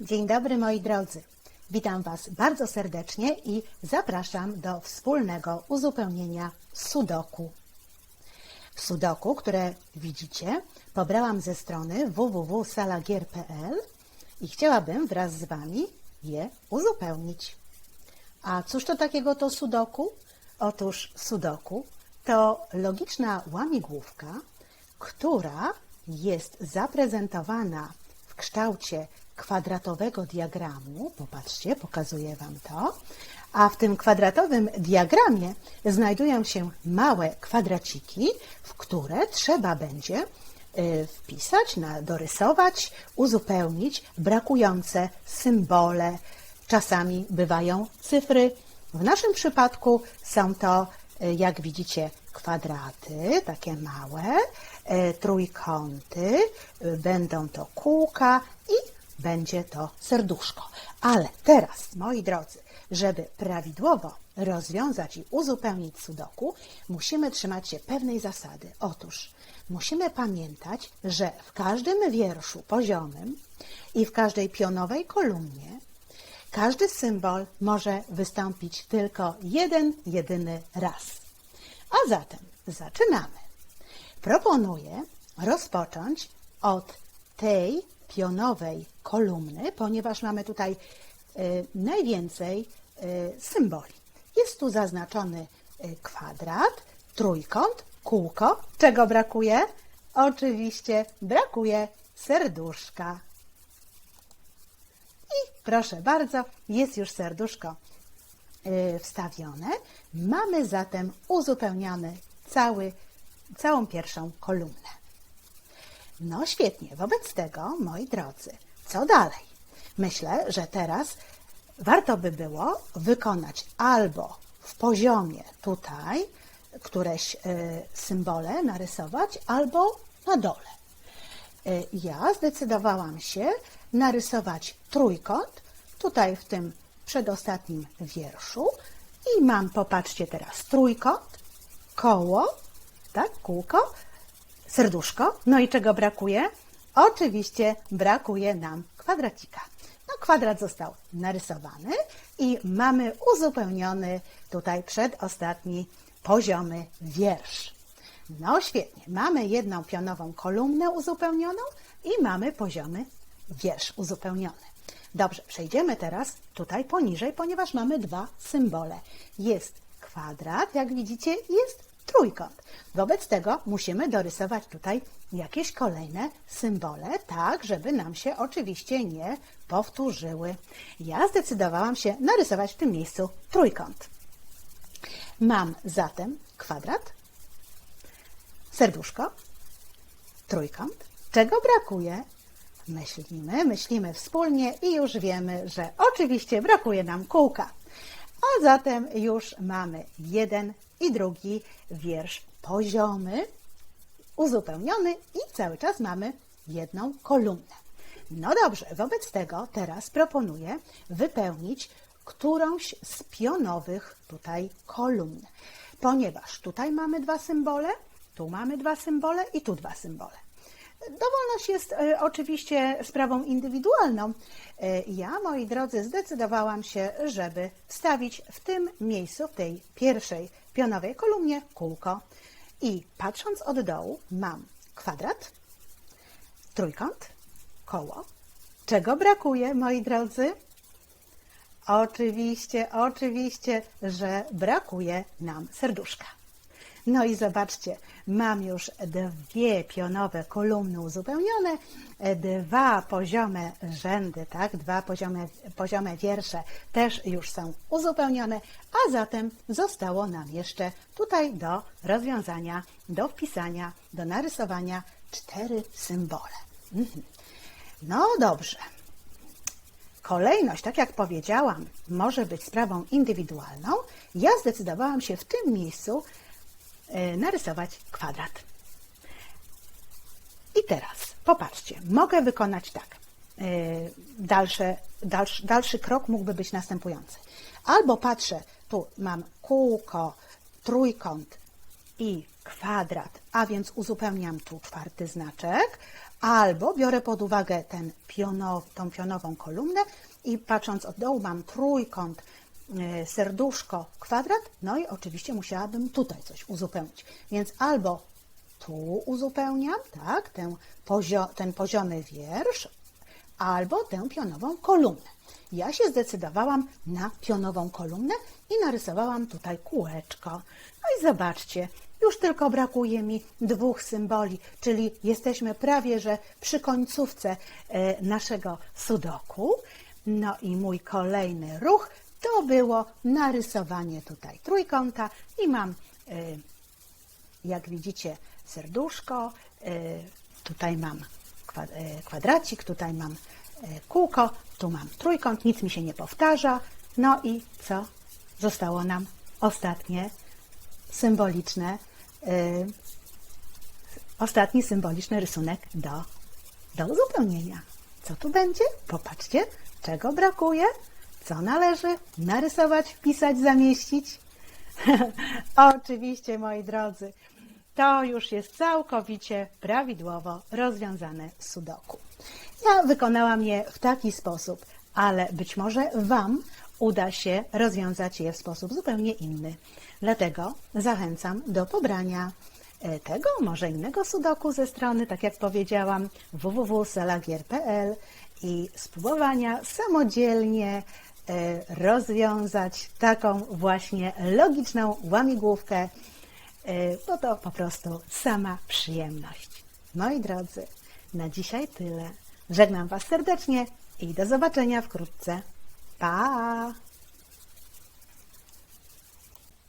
Dzień dobry moi drodzy. Witam Was bardzo serdecznie i zapraszam do wspólnego uzupełnienia sudoku. Sudoku, które widzicie, pobrałam ze strony www.salagier.pl i chciałabym wraz z Wami je uzupełnić. A cóż to takiego to sudoku? Otóż sudoku to logiczna łamigłówka, która jest zaprezentowana w kształcie kwadratowego diagramu. Popatrzcie, pokazuję Wam to. A w tym kwadratowym diagramie znajdują się małe kwadraciki, w które trzeba będzie y, wpisać, dorysować, uzupełnić brakujące symbole. Czasami bywają cyfry. W naszym przypadku są to, y, jak widzicie, kwadraty, takie małe, trójkąty, y, będą to kółka i będzie to serduszko. Ale teraz, moi drodzy, żeby prawidłowo rozwiązać i uzupełnić sudoku, musimy trzymać się pewnej zasady. Otóż musimy pamiętać, że w każdym wierszu poziomym i w każdej pionowej kolumnie każdy symbol może wystąpić tylko jeden, jedyny raz. A zatem zaczynamy. Proponuję rozpocząć od tej pionowej kolumny, ponieważ mamy tutaj y, najwięcej y, symboli. Jest tu zaznaczony y, kwadrat, trójkąt, kółko. Czego brakuje? Oczywiście brakuje serduszka. I proszę bardzo, jest już serduszko wstawione. Mamy zatem uzupełniony cały, całą pierwszą kolumnę. No świetnie, wobec tego, moi drodzy, co dalej? Myślę, że teraz warto by było wykonać albo w poziomie tutaj któreś y, symbole narysować, albo na dole. Y, Ja zdecydowałam się narysować trójkąt tutaj w tym przedostatnim wierszu i mam, popatrzcie teraz, trójkąt, koło, tak, kółko, serduszko. No i czego brakuje? Oczywiście brakuje nam kwadracika. No, kwadrat został narysowany i mamy uzupełniony tutaj przedostatni poziomy wiersz. No świetnie, mamy jedną pionową kolumnę uzupełnioną i mamy poziomy wiersz uzupełniony. Dobrze, przejdziemy teraz tutaj poniżej, ponieważ mamy dwa symbole. Jest kwadrat, jak widzicie, jest trójkąt. Wobec tego musimy dorysować tutaj jakieś kolejne symbole, tak, żeby nam się oczywiście nie powtórzyły. Ja zdecydowałam się narysować w tym miejscu trójkąt. Mam zatem kwadrat, serduszko, trójkąt. Czego brakuje? Myślimy, myślimy wspólnie i już wiemy, że oczywiście brakuje nam kółka. A zatem już mamy jeden i drugi wiersz poziomy, uzupełniony i cały czas mamy jedną kolumnę. No dobrze, wobec tego teraz proponuję wypełnić którąś z pionowych tutaj kolumn, ponieważ tutaj mamy dwa symbole, tu mamy dwa symbole i tu dwa symbole. Dowolność jest e, oczywiście sprawą indywidualną. E, Ja, moi drodzy, zdecydowałam się, żeby wstawić w tym miejscu, w tej pierwszej pionowej kolumnie kółko. I patrząc od dołu, mam kwadrat, trójkąt, koło. Czego brakuje, moi drodzy? Oczywiście, oczywiście, że brakuje nam serduszka. No i zobaczcie, mam już dwie pionowe kolumny uzupełnione, dwa poziome rzędy, tak, dwa poziome, poziome wiersze też już są uzupełnione, a zatem zostało nam jeszcze tutaj do rozwiązania, do wpisania, do narysowania cztery symbole. Mhm. No dobrze. Kolejność, tak jak powiedziałam, może być sprawą indywidualną. Ja zdecydowałam się w tym miejscu e, narysować kwadrat. I teraz popatrzcie, mogę wykonać tak. E, Dalsze, dalszy, dalszy krok mógłby być następujący. Albo patrzę, tu mam kółko, trójkąt i kwadrat, a więc uzupełniam tu czwarty znaczek, Albo biorę pod uwagę ten pionow, tą pionową kolumnę i patrząc od dołu mam trójkąt, e, serduszko, kwadrat, no i oczywiście musiałabym tutaj coś uzupełnić. Więc albo tu uzupełniam, tak, ten, pozio, ten poziomy wiersz, albo tę pionową kolumnę. Ja się zdecydowałam na pionową kolumnę i narysowałam tutaj kółeczko. No i zobaczcie, już tylko brakuje mi dwóch symboli, czyli jesteśmy prawie że przy końcówce e, naszego sudoku. No i mój kolejny ruch to było narysowanie tutaj trójkąta i mam e, jak widzicie, serduszko, y, tutaj mam y, kwadracik, tutaj mam kółko, tu mam trójkąt, nic mi się nie powtarza. No i co? Zostało nam ostatnie symboliczne, ostatni symboliczny rysunek do, do uzupełnienia. Co tu będzie? Popatrzcie, czego brakuje, co należy narysować, wpisać, zamieścić. Oczywiście, moi drodzy, to już jest całkowicie prawidłowo rozwiązane sudoku. Ja wykonałam je w taki sposób, ale być może Wam uda się rozwiązać je w sposób zupełnie inny. Dlatego zachęcam do pobrania e, tego, może innego sudoku ze strony, tak jak powiedziałam, www.selagier.pl i spróbowania samodzielnie rozwiązać taką właśnie logiczną łamigłówkę, e, bo to po prostu sama przyjemność. Moi drodzy, na dzisiaj tyle. Żegnam Was serdecznie i do zobaczenia wkrótce. Pa!